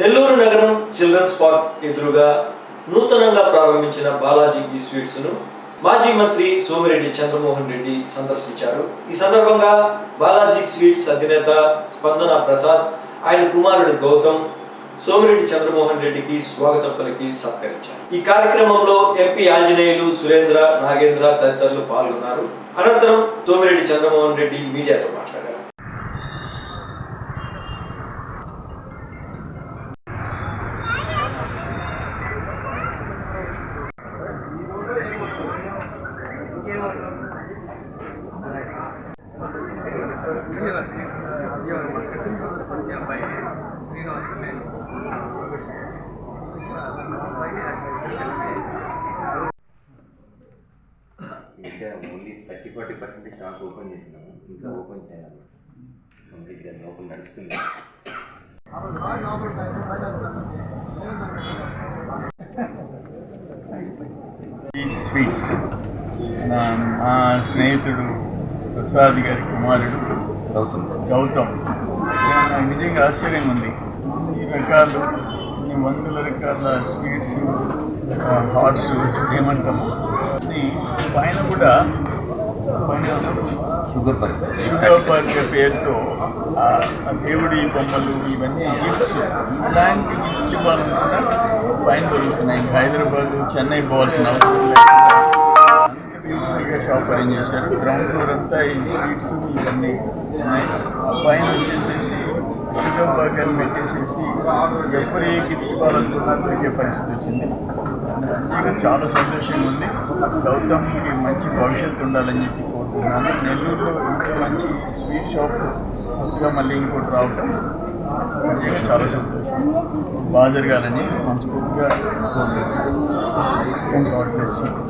నెల్లూరు నగరం children's park ఎదురుగా నూతనంగా ప్రారంభించిన బాలాజీ స్వీట్స్ను మాజీ మంత్రి సోమిరెడ్డి చంద్రమోహన్ రెడ్డి సందర్శించారు. ఈ సందర్భంగా బాలాజీ స్వీట్స్ అధినేత స్పందన ప్రసాద్ ఆయన కుమారుడు గౌతమ్ సోమిరెడ్డి చంద్రమోహన్ రెడ్డికి స్వాగతం పలికి సత్కరించారు. ఈ కార్యక్రమంలో ఎంపీ ఆంజనేయులు సురేంద్ర నాగేంద్ర తదితరులు పాల్గొన్నారు. అనంతరం సోమిరెడ్డి చంద్రమోహన్ రెడ్డి మీడియాతో మాట్లాడారు. ఇంకా only thirty forty percent stock open చేసినాము. ఇంకా ఓపెన్ చేయాలి. కంప్లీట్గా ఓపెన్ నడుస్తుంది. ఈ స్వీట్స్ నా మా స్నేహితుడు ప్రసాద్ గారి కుమారుడు గౌతమ్. నాకు నిజంగా ఆశ్చర్యం ఉంది. ఈ రకాలు ఈ వందల రకాల స్వీట్స్ హాట్స్ ఏమంటాము పైన కూడా షుగర్ పర్క్. షుగర్ పార్క్ పేరుతో దేవుడి బొమ్మలు ఇవన్నీ గిఫ్ట్స్ అలాంటి గిఫ్ట్ ఇవ్వాలనుకున్నా పైన దొరుకుతున్నాయి. హైదరాబాద్ చెన్నై పోవాల్సిన అవసరం లేకుండా షాప్ అరేంజ్ చేశారు. గ్రౌండ్ ఫ్లోర్ అంతా ఈ స్వీట్స్ ఇవన్నీ ఉన్నాయి. పైన వచ్చేసేసి ఇంకో బర్గర్ పెట్టేసేసి ఎవరు ఏ గిఫ్ట్ ఇవ్వాలనుకున్నా దొరికే పరిస్థితి వచ్చింది. నిజంగా చాలా సంతోషంగా ఉంది. గౌతమ్కి మంచి భవిష్యత్తు ఉండాలని చెప్పి కోరుతున్నాను. నెల్లూరులో ఇంకా మంచి స్వీట్ షాప్ కొత్తగా మళ్ళీ ఇంకోటి రావటం మంచిగా చాలా సంతోషం. బాగా జరగాలని మనస్ఫూర్తిగా కోరుతున్నాను